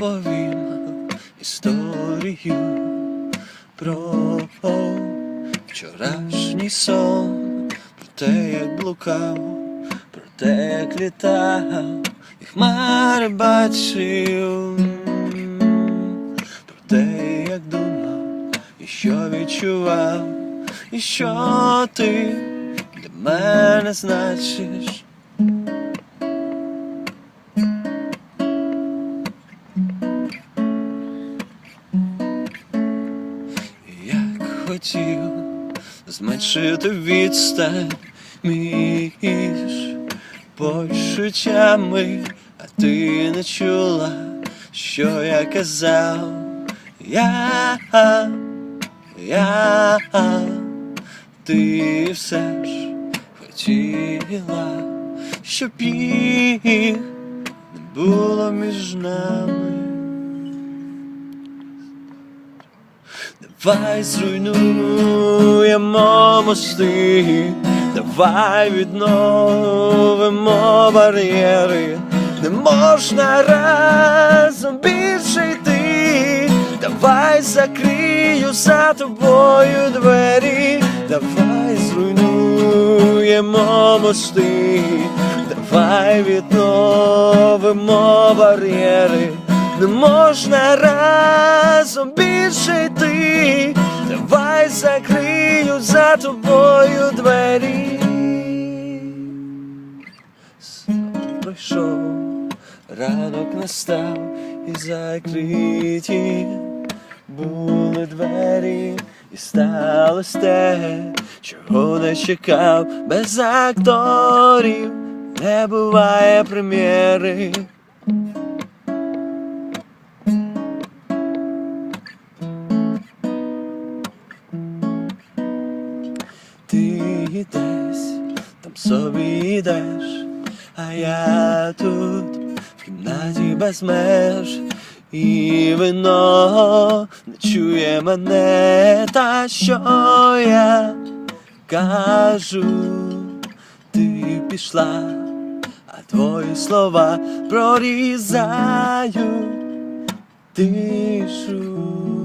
розповім історію про вчорашній сон, про те, як блукав, про те, як літав, і хмари бачив, про те, як думав, і що відчував, і що ти для мене значиш. Хотів зменшити відстань між почуттями, а ти не чула, що я казав. Я, я, ти все ж хотіла, щоб їх не було між нами. Давай зруйнуємо мости, давай відновимо бар'єри, не можна разом більше йти, давай закрию за тобою двері, давай зруйнуємо мости, давай відновимо бар'єри. Не можна разом більше йти, давай закрию за тобою двері. Сон Пройшов, ранок настав і закриті були двері, і сталося те, чого не чекав, без акторів не буває прем'єри. Ти десь там собі йдеш, а я тут в кімнаті без меж, і вино не чує мене, та що я кажу, ти пішла, а твої слова прорізають тишу.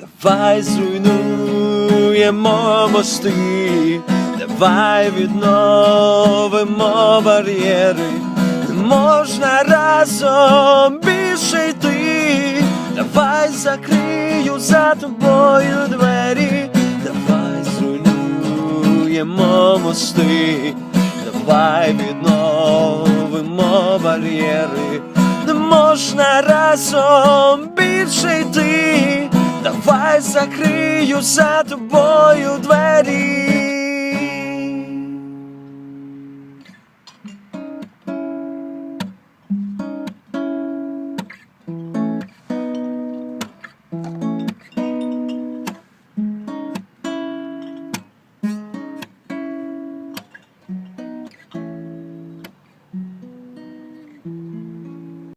Давай зруйнуємо мости, давай відновимо бар'єри, можна разом більше йти, давай закрию за тобою двері, давай зруйнуємо мости, давай відновимо бар'єри, можна разом більше йти. Давай закрию за тобою двері.